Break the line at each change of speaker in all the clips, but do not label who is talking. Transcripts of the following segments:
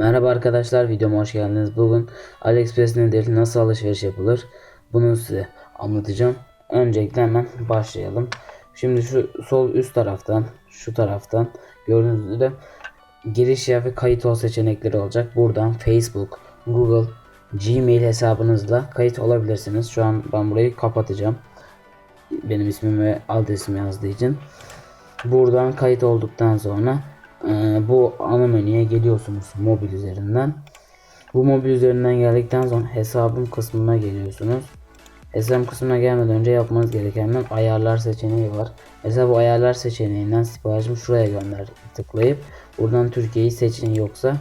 Merhaba arkadaşlar videoma hoş geldiniz. Bugün AliExpress nedir, nasıl alışveriş yapılır bunu size anlatacağım. Öncelikle hemen başlayalım. Şimdi şu sol üst taraftan şu taraftan gördüğünüz üzere giriş yer ve kayıt ol seçenekleri olacak. Buradan Facebook, Google, Gmail hesabınızla kayıt olabilirsiniz. Şu an ben burayı kapatacağım. Benim ismim ve adresim yazdığı için. Buradan kayıt olduktan sonra e, bu ana menüye geliyorsunuz mobil üzerinden. Bu mobil üzerinden geldikten sonra hesabım kısmına geliyorsunuz. Hesabım kısmına gelmeden önce yapmanız gerekenler ayarlar seçeneği var. Mesela bu ayarlar seçeneğinden siparişimi şuraya gönder tıklayıp buradan Türkiye'yi seçin yoksa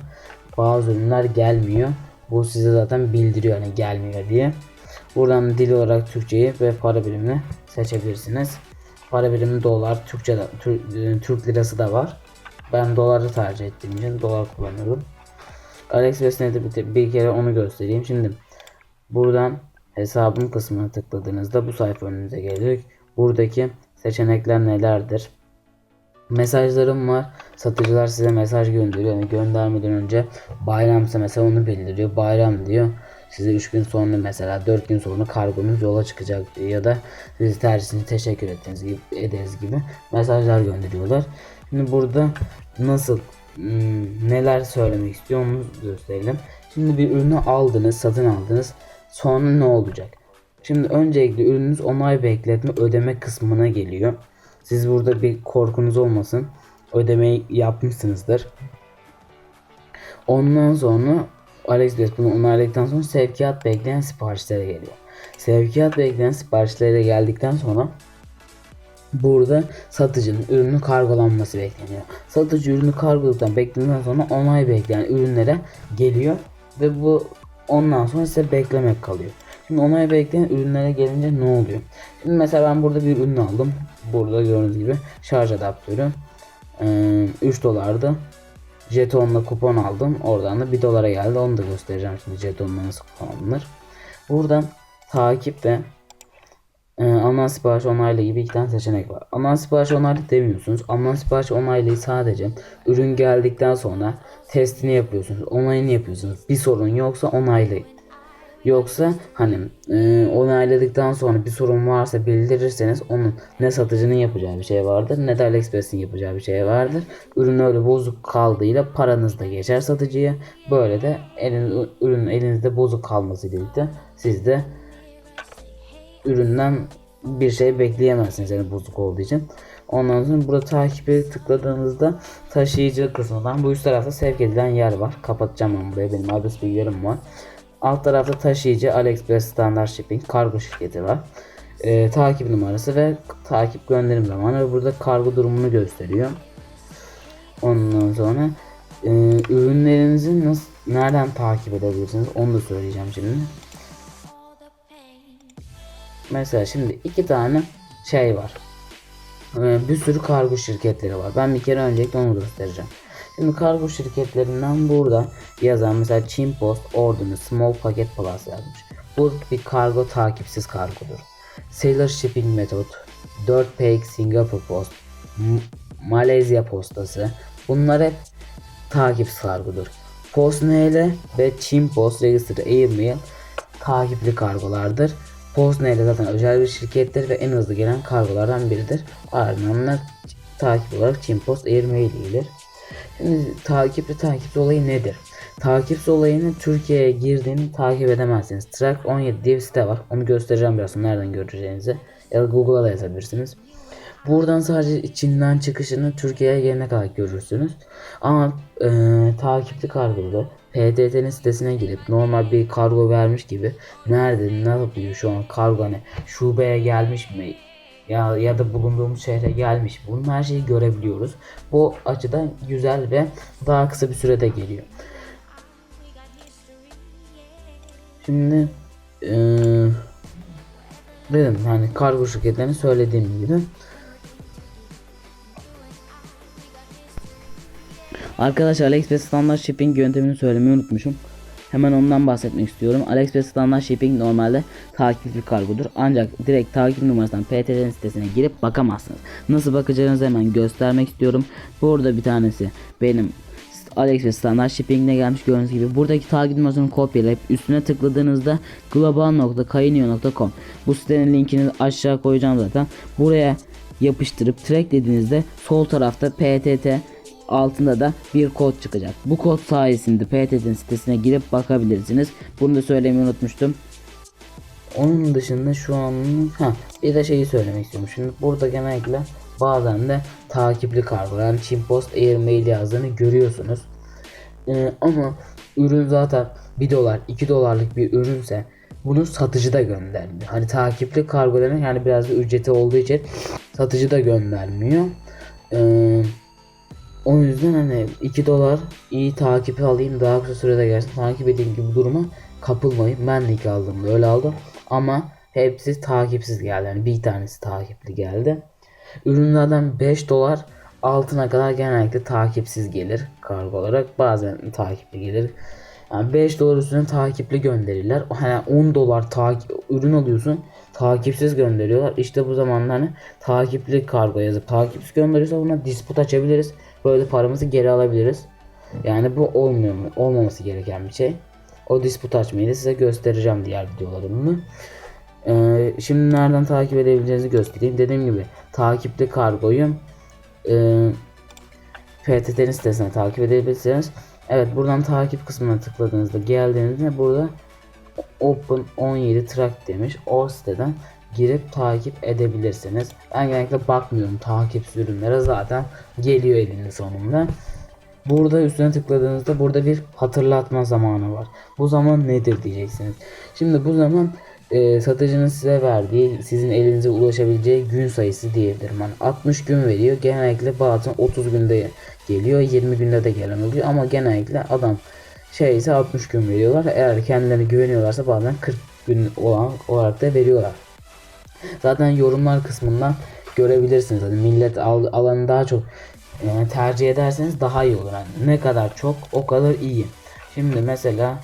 bazı ürünler gelmiyor. Bu size zaten bildiriyor hani gelmiyor diye. Buradan dil olarak Türkçeyi ve para birimini seçebilirsiniz. Para birimi dolar, Türkçe e, Türk lirası da var. Ben doları tercih ettiğim için dolar kullanıyorum. AliExpress'e de bir, bir kere onu göstereyim. Şimdi buradan hesabım kısmına tıkladığınızda bu sayfa önünüze gelecek. Buradaki seçenekler nelerdir? Mesajlarım var. Satıcılar size mesaj gönderiyor. Yani göndermeden önce bayramsa mesela onu bildiriyor. Bayram diyor. Size 3 gün sonra mesela 4 gün sonra kargonuz yola çıkacak diyor. Ya da siz tercihinizi teşekkür ettiğiniz gibi, ederiz gibi mesajlar gönderiyorlar. Şimdi burada nasıl hmm, neler söylemek istiyor onu gösterelim. Şimdi bir ürünü aldınız, satın aldınız. Sonra ne olacak? Şimdi öncelikle ürününüz onay bekletme ödeme kısmına geliyor. Siz burada bir korkunuz olmasın. Ödemeyi yapmışsınızdır. Ondan sonra AliExpress bunu onayladıktan sonra sevkiyat bekleyen siparişlere geliyor. Sevkiyat bekleyen siparişlere geldikten sonra burada satıcının ürünün kargolanması bekleniyor. Satıcı ürünü kargoladıktan beklediğinden sonra onay bekleyen ürünlere geliyor ve bu ondan sonra size beklemek kalıyor. Şimdi onay bekleyen ürünlere gelince ne oluyor? Şimdi mesela ben burada bir ürün aldım. Burada gördüğünüz gibi şarj adaptörü. Ee, 3 dolardı. Jetonla kupon aldım. Oradan da 1 dolara geldi. Onu da göstereceğim şimdi jetonla nasıl kupon alınır. Buradan takip ve e, alınan sipariş onaylı gibi iki tane seçenek var. Alınan sipariş onaylı demiyorsunuz. Alınan sipariş onaylıyı sadece ürün geldikten sonra testini yapıyorsunuz. Onayını yapıyorsunuz. Bir sorun yoksa onaylayın. Yoksa hani e, onayladıktan sonra bir sorun varsa bildirirseniz onun ne satıcının yapacağı bir şey vardır ne de AliExpress'in yapacağı bir şey vardır. Ürün öyle bozuk kaldığıyla paranız da geçer satıcıya. Böyle de elin, ürün elinizde bozuk kalması birlikte siz de üründen bir şey bekleyemezsiniz yani bozuk olduğu için. Ondan sonra burada takibe tıkladığınızda taşıyıcı kısmından bu üst tarafta sevk edilen yer var. Kapatacağım ben buraya benim adres bilgilerim var. Alt tarafta taşıyıcı AliExpress Standard Shipping kargo şirketi var. Ee, takip numarası ve takip gönderim zamanı ve burada kargo durumunu gösteriyor. Ondan sonra e, ürünlerinizi nasıl nereden takip edebilirsiniz onu da söyleyeceğim şimdi. Mesela şimdi iki tane şey var. Ee, bir sürü kargo şirketleri var. Ben bir kere öncelikle onu göstereceğim. Şimdi kargo şirketlerinden burada yazan mesela Çin Post Ordunu Small Packet Plus yazmış. Bu bir kargo takipsiz kargodur. Sailor Shipping Method, 4 Pay Singapore Post, M- Malezya Postası bunlar hep takipsiz kargodur. PostNL ve Çin Post Register Airmail takipli kargolardır. PostNL zaten özel bir şirkettir ve en hızlı gelen kargolardan biridir. Ardından takip olarak Çin Post Airmail gelir. Şimdi takipli takipli olayı nedir? Takipli olayını Türkiye'ye girdiğini takip edemezsiniz. Track 17 diye bir site var. Onu göstereceğim biraz sonra nereden göreceğinizi. Ya da Google'a da yazabilirsiniz. Buradan sadece içinden çıkışını Türkiye'ye gelene kadar görürsünüz. Ama e, takipli kargoda PTT'nin sitesine girip normal bir kargo vermiş gibi nerede ne yapıyor şu an kargo hani şubeye gelmiş mi ya ya da bulunduğumuz şehre gelmiş. Bunun her şeyi görebiliyoruz. Bu açıdan güzel ve daha kısa bir sürede geliyor. Şimdi eee dedim hani kargo şirketlerini söylediğim gibi Arkadaşlar AliExpress standart shipping yöntemini söylemeyi unutmuşum. Hemen ondan bahsetmek istiyorum. AliExpress standart shipping normalde takipli kargodur. Ancak direkt takip numarasından PTT'nin sitesine girip bakamazsınız. Nasıl bakacağınızı hemen göstermek istiyorum. Burada bir tanesi benim
AliExpress standart shipping'ine gelmiş gördüğünüz gibi. Buradaki takip numarasını kopyalayıp üstüne tıkladığınızda global.kainio.com bu sitenin linkini aşağı koyacağım zaten. Buraya yapıştırıp track dediğinizde sol tarafta PTT altında da bir kod çıkacak. Bu kod sayesinde PTT'nin sitesine girip bakabilirsiniz. Bunu da söylemeyi unutmuştum.
Onun dışında şu an ha bir de şeyi söylemek istiyorum. Şimdi burada genellikle bazen de takipli kargo yani Çin Post Air Mail yazdığını görüyorsunuz. Ee, ama ürün zaten 1 dolar 2 dolarlık bir ürünse bunu satıcı da göndermiyor. Hani takipli kargo demek yani biraz da ücreti olduğu için satıcı da göndermiyor. Ee, o yüzden hani 2 dolar iyi takipi alayım daha kısa sürede gelsin takip edeyim gibi duruma kapılmayın. Ben de ilk aldığımda öyle aldım. Ama hepsi takipsiz geldi. Yani bir tanesi takipli geldi. Ürünlerden 5 dolar altına kadar genellikle takipsiz gelir kargo olarak. Bazen takipli gelir. Yani 5 dolar üstüne takipli gönderirler. Hani 10 dolar takip ürün alıyorsun takipsiz gönderiyorlar. İşte bu zamanda hani takipli kargo yazıp takipsiz gönderiyorsa buna disput açabiliriz. Böyle paramızı geri alabiliriz. Yani bu olmuyor mu? Olmaması gereken bir şey. O disput açmayı da size göstereceğim diğer videolarımda. Ee, şimdi nereden takip edebileceğinizi göstereyim. Dediğim gibi takipli kargoyu e, PTT'nin sitesine takip edebilirsiniz. Evet buradan takip kısmına tıkladığınızda geldiğinizde burada Open 17 Track demiş. O siteden girip takip edebilirsiniz. Ben genellikle bakmıyorum takip ürünlere zaten geliyor elinde sonunda. Burada üstüne tıkladığınızda burada bir hatırlatma zamanı var. Bu zaman nedir diyeceksiniz. Şimdi bu zaman e, satıcının size verdiği sizin elinize ulaşabileceği gün sayısı diyebilirim. Yani 60 gün veriyor. Genellikle bazen 30 günde geliyor. 20 günde de gelen oluyor. Ama genellikle adam şey ise 60 gün veriyorlar. Eğer kendilerine güveniyorlarsa bazen 40 gün olan olarak da veriyorlar. Zaten yorumlar kısmından görebilirsiniz. Hani millet al, alanı daha çok yani tercih ederseniz daha iyi olur. Yani ne kadar çok o kadar iyi. Şimdi mesela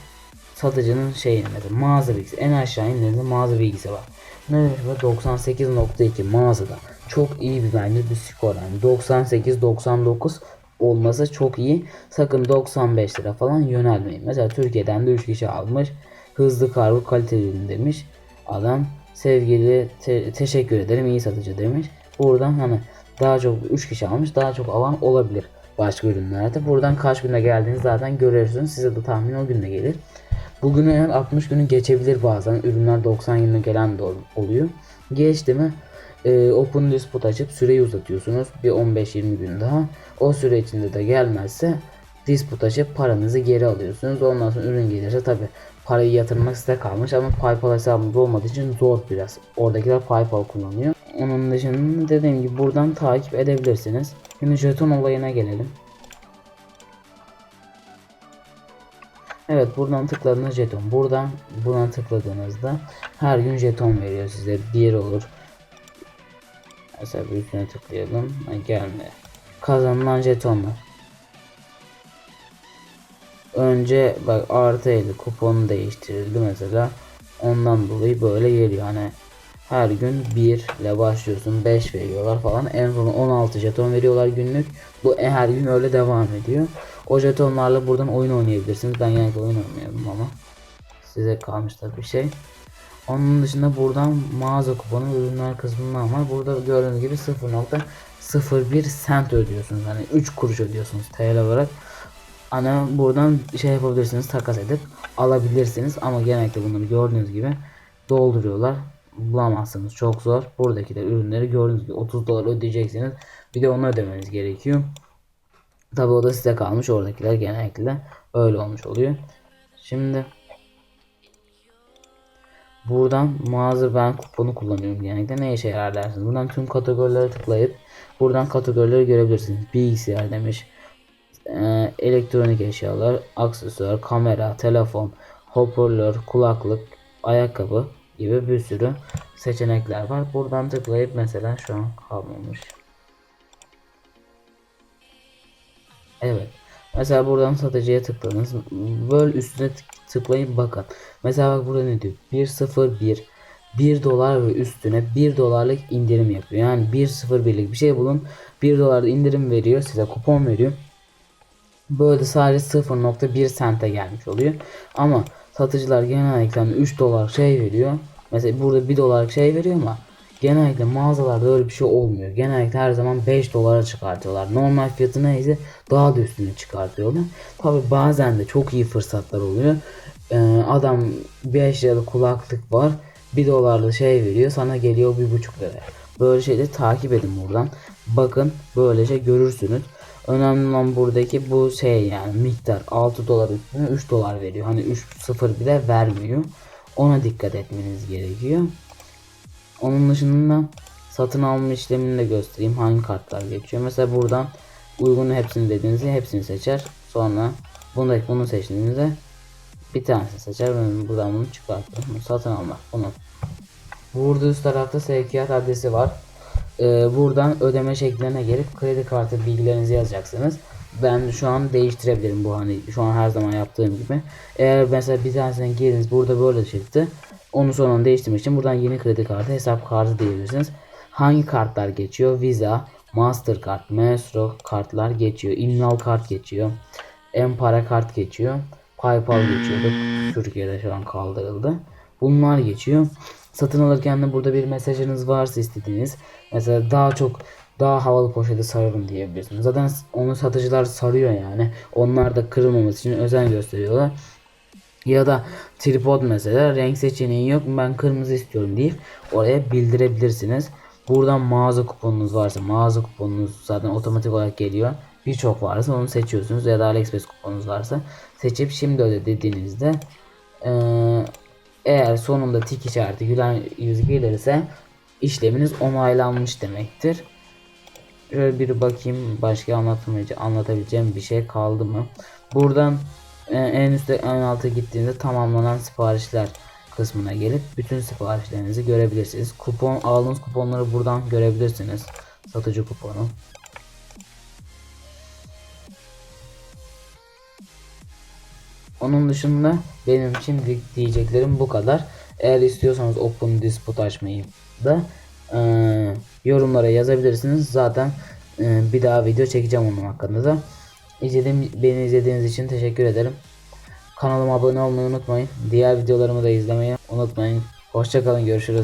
satıcının şeyini mesela mağaza bilgisi en aşağı indiğinizde mağaza bilgisi var. Ne var? 98.2 mağazada. Çok iyi bir bence bir skor yani 98 99 olması çok iyi. Sakın 95 lira falan yönelmeyin. Mesela Türkiye'den de 3 kişi almış. Hızlı kargo kaliteli ürün demiş. Adam sevgili te- teşekkür ederim iyi satıcı demiş. Buradan hani daha çok 3 kişi almış daha çok alan olabilir başka ürünlerde. Buradan kaç günde geldiğini zaten görüyorsunuz. Size de tahmin o günde gelir. Bugün eğer 60 günü geçebilir bazen. Ürünler 90 günde gelen de ol- oluyor. Geçti mi e, Open Dispute açıp süreyi uzatıyorsunuz. Bir 15-20 gün daha. O süre içinde de gelmezse Dispute açıp paranızı geri alıyorsunuz. Ondan sonra ürün gelirse tabi parayı yatırmak size kalmış ama PayPal hesabınız olmadığı için zor biraz. Oradakiler PayPal kullanıyor. Onun dışında dediğim gibi buradan takip edebilirsiniz. Şimdi jeton olayına gelelim. Evet buradan tıkladığınız jeton. Buradan buna tıkladığınızda her gün jeton veriyor size. Bir olur. Mesela üstüne tıklayalım. Gelme. Kazanılan jetonlar. Önce bak artı 50 kuponu değiştirildi mesela. Ondan dolayı böyle geliyor. Hani her gün 1 ile başlıyorsun 5 veriyorlar falan. En son 16 jeton veriyorlar günlük. Bu e, her gün öyle devam ediyor. O jetonlarla buradan oyun oynayabilirsiniz. Ben genellikle oyun oynayamıyorum ama. Size kalmış tabii bir şey. Onun dışında buradan mağaza kuponu ürünler kısmından var. Burada gördüğünüz gibi 0.01 cent ödüyorsunuz. Hani 3 kuruş ödüyorsunuz TL olarak. Ana buradan şey yapabilirsiniz takas edip alabilirsiniz ama genellikle bunları gördüğünüz gibi dolduruyorlar. Bulamazsınız çok zor. Buradaki de ürünleri gördüğünüz gibi 30 dolar ödeyeceksiniz. Bir de onu ödemeniz gerekiyor. Tabi o da size kalmış oradakiler genellikle öyle olmuş oluyor. Şimdi Buradan mağaza ben kuponu kullanıyorum genellikle. Ne işe yarar dersiniz. Buradan tüm kategorilere tıklayıp buradan kategorileri görebilirsiniz. Bilgisayar demiş. Ee, elektronik eşyalar, aksesuar, kamera, telefon, hoparlör, kulaklık, ayakkabı gibi bir sürü seçenekler var. Buradan tıklayıp mesela şu an kalmamış. Evet. Mesela buradan satıcıya tıkladınız. Böyle üstüne tık- tıklayın bakın. Mesela bak burada ne diyor? 101 1 dolar ve üstüne 1 dolarlık indirim yapıyor. Yani 101'lik bir şey bulun. 1 dolar indirim veriyor size kupon veriyor. Böyle sadece 0.1 sente gelmiş oluyor. Ama satıcılar genellikle 3 dolar şey veriyor. Mesela burada 1 dolar şey veriyor ama genellikle mağazalarda öyle bir şey olmuyor. Genellikle her zaman 5 dolara çıkartıyorlar. Normal fiyatı neyse daha da üstünü çıkartıyorlar. Tabi bazen de çok iyi fırsatlar oluyor. Ee, adam 5 liralık kulaklık var. 1 dolarda şey veriyor sana geliyor 1,5 lira. Böyle şeyleri takip edin buradan. Bakın böylece görürsünüz. Önemli olan buradaki bu şey yani miktar 6 dolar üstüne 3 dolar veriyor. Hani 3 0 bile vermiyor. Ona dikkat etmeniz gerekiyor. Onun dışında satın alma işlemini de göstereyim. Hangi kartlar geçiyor. Mesela buradan uygun hepsini dediğinizde hepsini seçer. Sonra bunu, bunu seçtiğinizde bir tanesini seçer. Ben buradan bunu çıkartırım. Bunu satın almak. Bunu. Burada üst tarafta sevkiyat adresi var. Ee, buradan ödeme şekline gelip kredi kartı bilgilerinizi yazacaksınız. Ben şu an değiştirebilirim bu hani şu an her zaman yaptığım gibi. Eğer mesela bir tanesine girdiniz burada böyle çıktı. Onu sonra değiştirmek için buradan yeni kredi kartı hesap kartı diyebilirsiniz. Hangi kartlar geçiyor? Visa, Mastercard, Maestro kartlar geçiyor. İmlal kart geçiyor. Empara kart geçiyor. PayPal geçiyordu. Türkiye'de şu an kaldırıldı. Bunlar geçiyor. Satın alırken de burada bir mesajınız varsa istediğiniz mesela daha çok daha havalı poşeti sararım diyebilirsiniz. Zaten onu satıcılar sarıyor yani. Onlar da kırılmaması için özen gösteriyorlar. Ya da tripod mesela renk seçeneği yok ben kırmızı istiyorum deyip oraya bildirebilirsiniz. Buradan mağaza kuponunuz varsa mağaza kuponunuz zaten otomatik olarak geliyor. Birçok varsa onu seçiyorsunuz ya da AliExpress kuponunuz varsa seçip şimdi öde dediğinizde eee, eğer sonunda tik işareti gülen yüz gelirse işleminiz onaylanmış demektir. Şöyle bir bakayım başka anlatmayacağım anlatabileceğim bir şey kaldı mı? Buradan e, en üstte en alta gittiğinizde tamamlanan siparişler kısmına gelip bütün siparişlerinizi görebilirsiniz. Kupon aldığınız kuponları buradan görebilirsiniz. Satıcı kuponu. Onun dışında benim şimdi diyeceklerim bu kadar. Eğer istiyorsanız Open Dispute açmayı da e, yorumlara yazabilirsiniz. Zaten e, bir daha video çekeceğim onun hakkında da. İzlediğim, beni izlediğiniz için teşekkür ederim. Kanalıma abone olmayı unutmayın. Diğer videolarımı da izlemeyi unutmayın. Hoşçakalın görüşürüz.